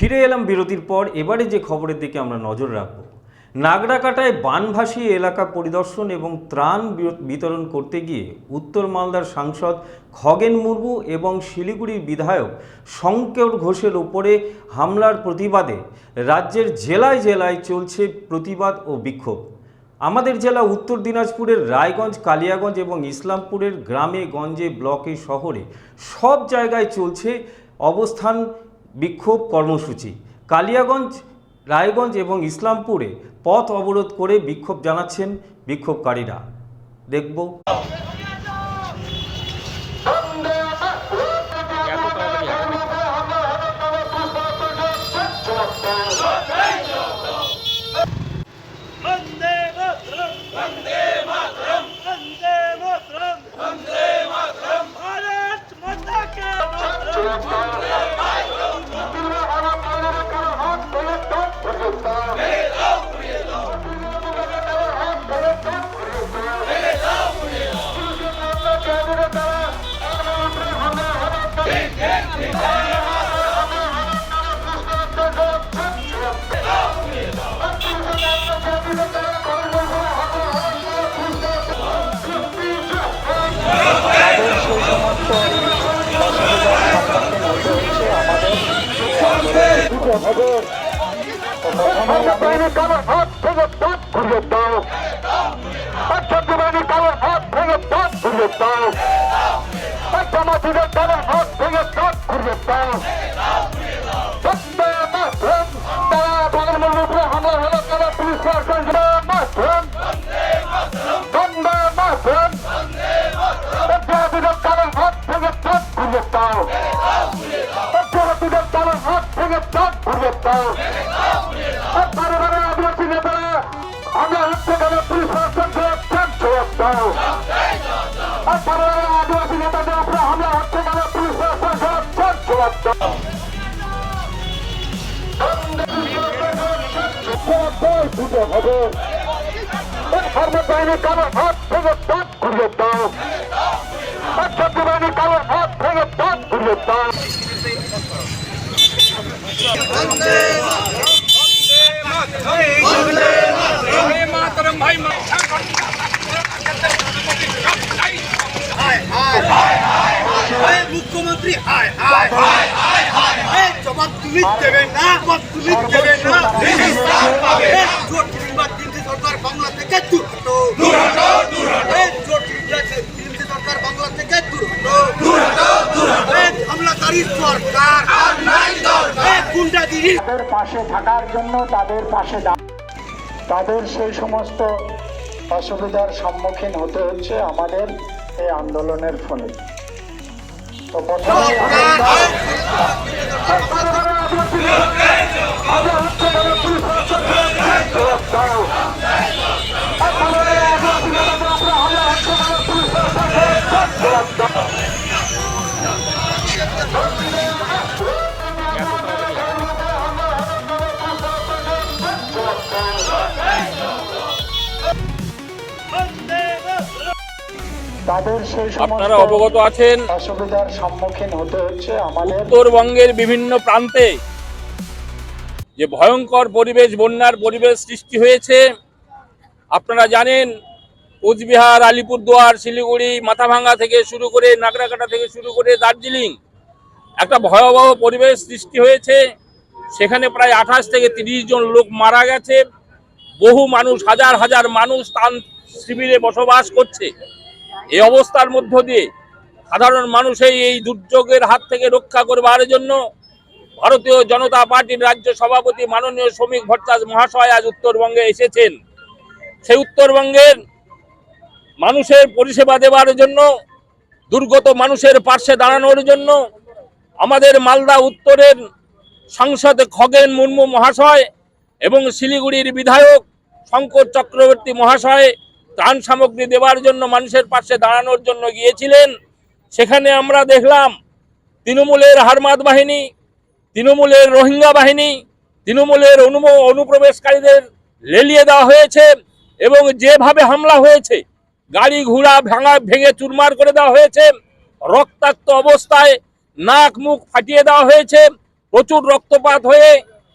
ফিরে এলাম বিরতির পর, এবারে যে খবরের দিকে আমরা নজর রাখব। নাগরাকাটায় বানভাসী এলাকা পরিদর্শন এবং ত্রাণ বিতরণ করতে গিয়ে উত্তর মালদার সাংসদ খগেন মুর্মু এবং শিলিগুড়ির বিধায়ক শঙ্কর ঘোষের ওপরে হামলার প্রতিবাদে রাজ্যের জেলায় জেলায় চলছে প্রতিবাদ ও বিক্ষোভ। আমাদের জেলা উত্তর দিনাজপুরের রায়গঞ্জ, কালিয়াগঞ্জ এবং ইসলামপুরের গ্রামে গঞ্জে ব্লকে শহরে সব জায়গায় চলছে অবস্থান বিক্ষোভ কর্মসূচি। কালিয়াগঞ্জ রায়গঞ্জ এবং ইসলামপুরে পথ অবরোধ করে বিক্ষোভ জানাচ্ছেন বিক্ষোভকারীরা। দেখব। বাহিনী কালোর হাত থেকে দাঁত ঘুরিয়ে দাও বাহিনী কালোর হাত থেকে দাঁত ঘুরিয়ে দাও পাশ্চামাতিদের কালোর হাত থেকে দাঁত ঘুরিয়ে দাও বারে বারে আদিবাসী নেতারা আমরা হচ্ছে কেন পুলিশ প্রশাসনকে ট্যাগ জবাব দাও বারে বারে আদিবাসী নেতাদের উপরে হামলা হচ্ছে কেন পুলিশ প্রশাসনকে ট্যাগ জবাব দাও হবে বাহিনী কালোর হাত থেকে দাঁত ঘুরিয়ে দাও বাহিনী কালোর হাত থেকে দাঁত ঘুরিয়ে দাও মুখ্যমন্ত্রী হায় হায় হায় হায় হায়। জবাব তুমি দেবে না জবাব তুমি দেবে না। জোট নির্বাচন কেন্দ্রীয় সরকার বাংলা থেকে দূর হটো দূর হটো দূর হটো জোট নির্বাচন কেন্দ্রীয় সরকার বাংলা থেকে দূর হটো দূর হটো দূর হটো হামলাকারী সরকার ফুলটা দিয়ে। তাদের পাশে থাকার জন্য তাদের পাশে তাদের সেই সমস্ত অসুবিধার সম্মুখীন হতে হচ্ছে আমাদের এই আন্দোলনের ফলে। তো প্রথমে আপনারা অবগত আছেন। অসুবিধার সম্মুখীন হতে হচ্ছে আমাদের। উত্তরবঙ্গের বিভিন্ন প্রান্তে যে ভয়ঙ্কর পরিবেশ বন্যার পরিবেশ সৃষ্টি হয়েছে। আপনারা জানেন কোচবিহার আলিপুরদুয়ার শিলিগুড়ি মাথাভাঙ্গা থেকে শুরু করে নাগরাকাটা থেকে শুরু করে দার্জিলিং একটা ভয়াবহ পরিবেশ সৃষ্টি হয়েছে। সেখানে প্রায় আঠাশ থেকে তিরিশ জন লোক মারা গেছে। বহু মানুষ হাজার হাজার মানুষ তান শিবিরে বসবাস করছে। এই অবস্থার মধ্য দিয়ে সাধারণ মানুষের এই দুর্যোগের হাত থেকে রক্ষা করবার জন্য ভারতীয় জনতা পার্টির রাজ্য সভাপতি মাননীয় শ্রমিক ভট্টাচার্য মহাশয় আজ উত্তরবঙ্গে এসেছেন। সেই উত্তরবঙ্গের মানুষের পরিষেবা দেওয়ার জন্য, দুর্গত মানুষের পার্শ্বে দাঁড়ানোর জন্য আমাদের মালদা উত্তরের সাংসদ খগেন মুর্মু মহাশয় এবং শিলিগুড়ির বিধায়ক শঙ্কর চক্রবর্তী মহাশয় ত্রাণ সামগ্রী দেওয়ার জন্য মানুষের পাশে দাঁড়ানোর জন্য গিয়েছিলেন, সেখানে আমরা দেখলাম তৃণমূলের হারমাদ বাহিনী, তৃণমূলের রোহিঙ্গা বাহিনী, তৃণমূলের অনুম, অনুপ্রবেশকারীদের লেলিয়ে দেওয়া হয়েছে এবং যেভাবে হামলা হয়েছে, গাড়ি ঘোড়া ভাঙা, ভেঙে চুরমার করে দেওয়া হয়েছে, রক্তাক্ত অবস্থায় নাক মুখ ফাটিয়ে দেওয়া হয়েছে, প্রচুর রক্তপাত হয়ে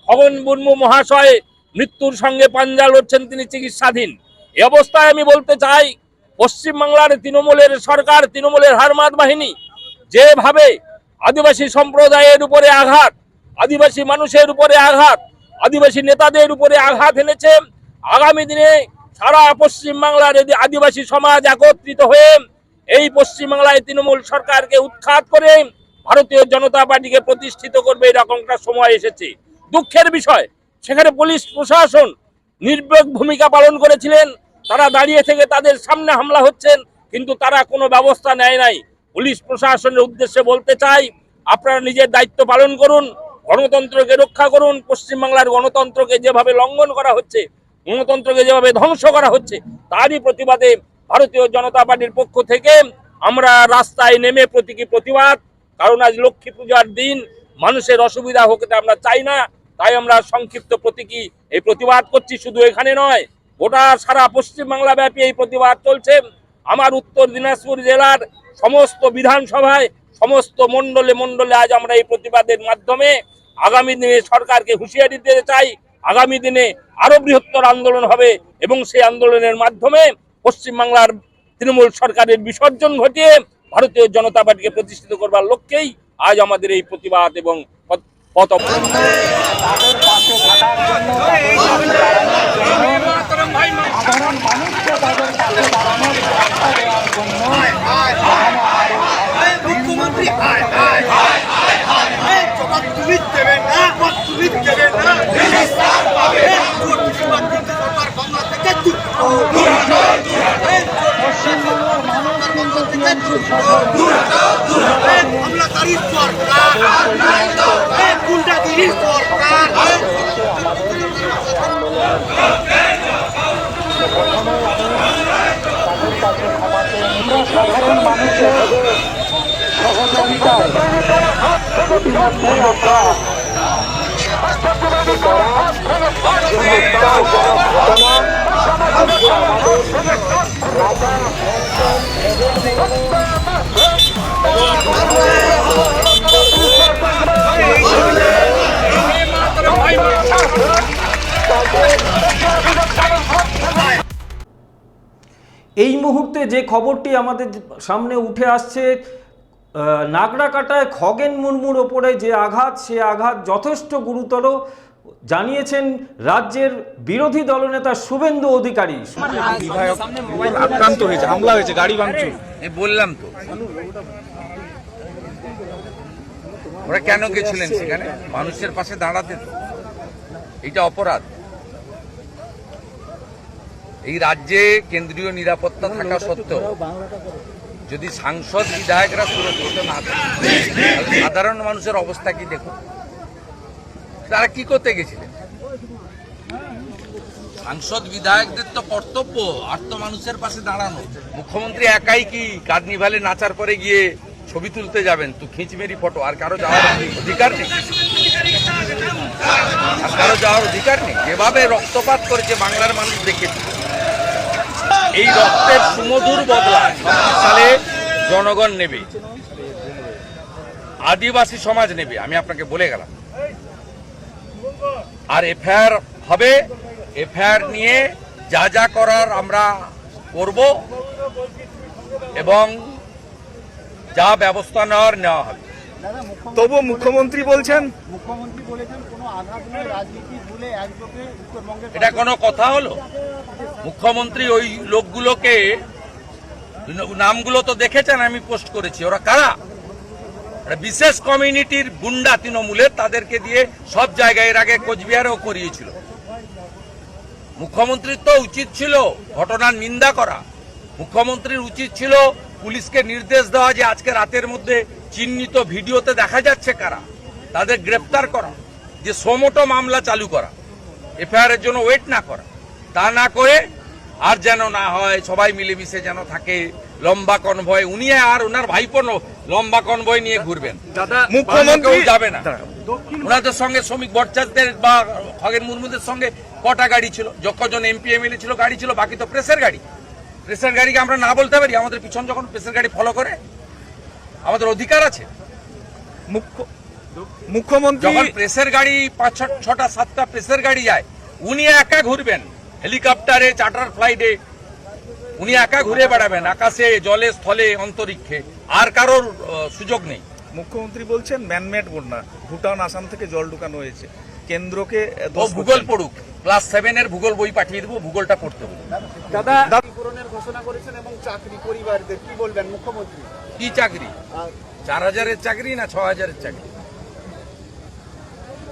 খগন মুর্মু মহাশয় মৃত্যুর সঙ্গে পাঞ্জা লড়ছেন তিনি চিকিৎসাধীন। এ অবস্থায় আমি বলতে চাই, পশ্চিমবাংলার তৃণমূলের সরকার, তৃণমূলের হারমাত বাহিনী, যেভাবে আদিবাসী সম্প্রদায়ের উপরে আঘাত, আদিবাসী মানুষের উপরে আঘাত, আদিবাসী নেতাদের উপরে আঘাত এনেছে, আগামী দিনে সারা পশ্চিমবাংলার আদিবাসী সমাজ একত্রিত হয়ে এই পশ্চিমবাংলায় তৃণমূল সরকারকে উৎখাত করে ভারতীয় জনতা পার্টিকে প্রতিষ্ঠিত করবে, এরকম একটা সময় এসেছে। দুঃখের বিষয়, সেখানে পুলিশ প্রশাসন নির্ভীক ভূমিকা পালন করেছিলেন। তারা দাঁড়িয়ে থেকে তাদের সামনে হামলা হচ্ছেন, কিন্তু তারা কোনো ব্যবস্থা নেয় নাই। পুলিশ প্রশাসনের উদ্দেশ্যে বলতে চাই, আপনারা নিজের দায়িত্ব পালন করুন, গণতন্ত্রকে রক্ষা করুন, পশ্চিমবাংলার গণতন্ত্রকে যেভাবে লঙ্ঘন করা হচ্ছে, গণতন্ত্রকে যেভাবে ধ্বংস করা হচ্ছে, তারই প্রতিবাদে ভারতীয় জনতা পার্টির পক্ষ থেকে আমরা রাস্তায় নেমে প্রতীকী প্রতিবাদ, কারণ আজ লক্ষ্মী পূজার দিন, মানুষের অসুবিধা হোক আমরা চাই না, তাই আমরা সংক্ষিপ্ত প্রতীকী এই প্রতিবাদ করছি, শুধু এখানে নয়। গোটা সারা পশ্চিমবাংলা ব্যাপী এই প্রতিবাদ চলছে। আমার উত্তর দিনাজপুর জেলার সমস্ত বিধানসভায়, সমস্ত মণ্ডলে মণ্ডলে আজ আমরা এই প্রতিবাদের মাধ্যমে আগামী দিনে সরকারকে হুঁশিয়ারি দিতে চাই। আগামী দিনে আরও বৃহত্তর আন্দোলন হবে এবং সেই আন্দোলনের মাধ্যমে পশ্চিমবাংলার তৃণমূল সরকারের বিসর্জন ঘটিয়ে ভারতীয় জনতা পার্টিকে প্রতিষ্ঠিত করবার লক্ষ্যেই আজ আমাদের এই প্রতিবাদ এবং পথ- সাধারণ মুখ্যমন্ত্রী হায় হায় হায় হায় হায় তুমি দেবেন না জবাব তুমি দেবে না হিন্দুস্তান পাবে এই জোট কিংবা কেন্দ্র সরকার বাংলা থেকে দূর হটো। দূর হটো, দূর হটো। এই জোট পশ্চিমবঙ্গের মানুষ কিন্তু দূর হটো, দূর হটো। এই হামলাকারী সরকার এই গুন্ডাগিরি সরকার এই তাদের কাছে ক্ষমা চেয়ে নিল সাধারণ মানুষের সহযোগিতায় ইতিমধ্যে আমরা এই মুহূর্তে যে খবরটি আমাদের সামনে উঠে আসছে নাগরাকাটায় খগেন মুর্মুর ওপরে যে আঘাত সে আঘাত যথেষ্ট গুরুতর জানিয়েছেন রাজ্যের বিরোধী দলনেতা শুভেন্দু অধিকারী। আক্রান্ত হয়েছে হামলা হয়েছে গাড়ি ভাঙচুর। বললাম তো। ওরা কেন গেছিলেন সেখানে? মানুষের পাশে দাঁড়াতে তো। এটা অপরাধ। এই রাজ্যে কেন্দ্রীয় নিরাপত্তা থাকা সত্ত্বেও যদি সাংসদ বিধায়করা সুরক্ষিত না থাকে সাধারণ মানুষের অবস্থা কি দেখুন তারা কি করতে গেছিলেন? সাংসদ বিধায়কদের তো কর্তব্য আর তো মানুষের পাশে দাঁড়ানো। মুখ্যমন্ত্রী একাই কি কার্নিভালে নাচার পরে গিয়ে ছবি তুলতে যাবেন? তো খিঁচমেরি ফটো আর কারও যাওয়ার অধিকার নেই। আর কারও যাওয়ার অধিকার নেই। যেভাবে রক্তপাত করেছে বাংলার মানুষ দেখেছে। এই রক্তের সুমধুর বদলা ছাব্বিশ সালে জনগণ নেবে। আদিবাসী সমাজ নেবে আমি আপনাকে বলে গেলাম। আর এফআইআর হবে এফআইআর নিয়ে যা যা করার আমরা করব এবং যা ব্যবস্থা নেওয়ার নেওয়া হবে। তবুও মুখ্যমন্ত্রী বলছেন? মুখ্যমন্ত্রী বলেছেন কোনো আঘাত নয় রাজনীতি ভুলে একযোগে উত্তরবঙ্গের এটা কোনো কথা হলো? মুখ্যমন্ত্রী ওই লোকগুলোকে, নামগুলো তো দেখেছেন, আমি পোস্ট করেছি। ওরা কারা? বিশেষ কমিউনিটির গুন্ডা তৃণমূলের, তাদেরকে দিয়ে সব জায়গায় এর আগে কোচবিহারেও করিয়েছিল। মুখ্যমন্ত্রীর তো উচিত ছিল ঘটনার নিন্দা করা। মুখ্যমন্ত্রীর উচিত ছিল পুলিশকে নির্দেশ দেওয়া যে আজকে রাতের মধ্যে চিহ্নিত ভিডিওতে দেখা যাচ্ছে কারা। তাদের গ্রেপ্তার করা, যে সোমোটো মামলা চালু করা এফআইআর এর জন্য ওয়েট না করা। তা না করে আর যেন না হয় সবাই মিলেমিশে যেন থাকে লম্বা কনভয় উনি আর ওনার ভাইপো লম্বা কনভয় নিয়ে ঘুরবেন। মুখ্যমন্ত্রী যাবে না। ওনাদের সঙ্গে শ্রমিক ভট্টাচার্যদের বা খগেন মুর্মুদের সঙ্গে কটা গাড়ি ছিল? যখন এমপি এমএলএ ছিল গাড়ি ছিল বাকি তো প্রেসের গাড়ি। প্রেসের গাড়িকে আমরা না বলতে পারি আমাদের পিছন যখন প্রেসের গাড়ি ফলো করে আমাদের অধিকার আছে। মুখ্য মুখ্যমন্ত্রী যখন প্রেসের গাড়ি পাঁচ ছটা সাতটা প্রেসের গাড়ি যায় উনি একা ঘুরবেন। হেলিকপ্টারে চার্টার ফ্লাইটে উনি একা ঘুরে বেড়াবেন আকাশে জলে স্থলে অন্তরিক্ষে। আর কারোর সুযোগ নেই। মুখ্যমন্ত্রী বলছেন ম্যানমেড বন্যা। ভুটান আসাম থেকে জল ঢুকানো হয়েছে। কেন্দ্রকে ভূগোল পড়ুক। ক্লাস সেভেনের ভূগোল বই পাঠিয়ে দেবো ভূগোলটা পড়তে বলুন দাদা পূরণের ঘোষণা করেছেন এবং চাকরি পরিবারদের কি বলবেন মুখ্যমন্ত্রী? কি চাকরি? চার হাজারের চাকরি না ছ হাজারের চাকরি?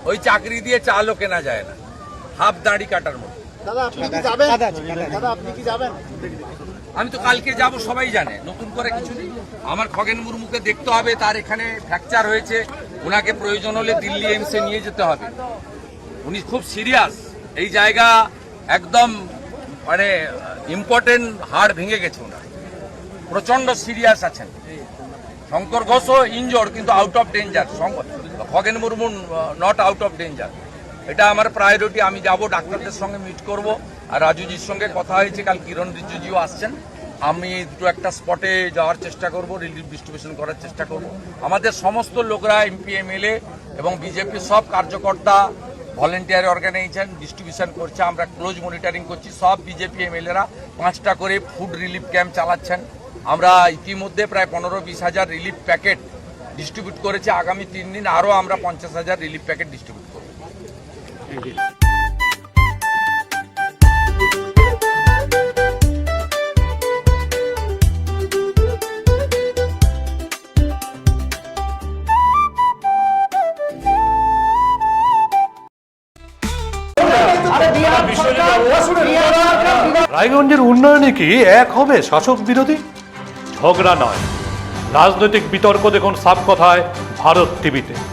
ওই চাকরি দিয়ে চালও কেনা যায় না। হাফ দাড়ি কাটার মতো। দাদা আপনি কি যাবেন? দাদা আপনি কি যাবেন? আমি তো কালকে যাব সবাই জানে। নতুন করে কিছু নেই। আমার খগেন মুর্মুকে দেখতে হবে তার এখানে ফ্র্যাকচার হয়েছে। ওনাকে প্রয়োজন হলে দিল্লি এইমসে নিয়ে যেতে হবে। উনি খুব সিরিয়াস এই জায়গা একদম মানে ইম্পর্টেন্ট হাড় ভেঙে গেছে ওনার। প্রচণ্ড সিরিয়াস আছেন। শঙ্কর ঘোষও ইনজোর কিন্তু out of danger Khagen Murmu not out of danger এটা আমার প্রায়োরিটি আমি যাব, ডাক্তারদের সঙ্গে মিট করব। আর রাজুজির সঙ্গে কথা হয়েছে, কাল কিরণ রিজুজিও আসছেন। আমি দুটো একটা স্পটে যাওয়ার চেষ্টা করব রিলিফ ডিস্ট্রিবিউশন করার চেষ্টা করব। আমাদের সমস্ত লোকরা এমপি এমএলএ এবং বিজেপির সব কার্যকর্তা ভলেন্টিয়ার অর্গানাইজেশন ডিস্ট্রিবিউশন করছে, আমরা ক্লোজ মনিটরিং করছি। সব বিজেপি এমএলএরা পাঁচটা করে ফুড রিলিফ ক্যাম্প চালাচ্ছেন। আমরা ইতিমধ্যে প্রায় পনেরো বিশ হাজার রিলিফ প্যাকেট ডিস্ট্রিবিউট করেছি। আগামী তিন দিন আরও আমরা পঞ্চাশ হাজার রিলিফ প্যাকেট ডিস্ট্রিবিউট করব। রায়গঞ্জের উন্নয়নে কি এক হবে শাসক বিরোধী? ঝগড়া নয়। রাজনৈতিক বিতর্ক দেখুন সাব কথায় ভারত টিভিতে।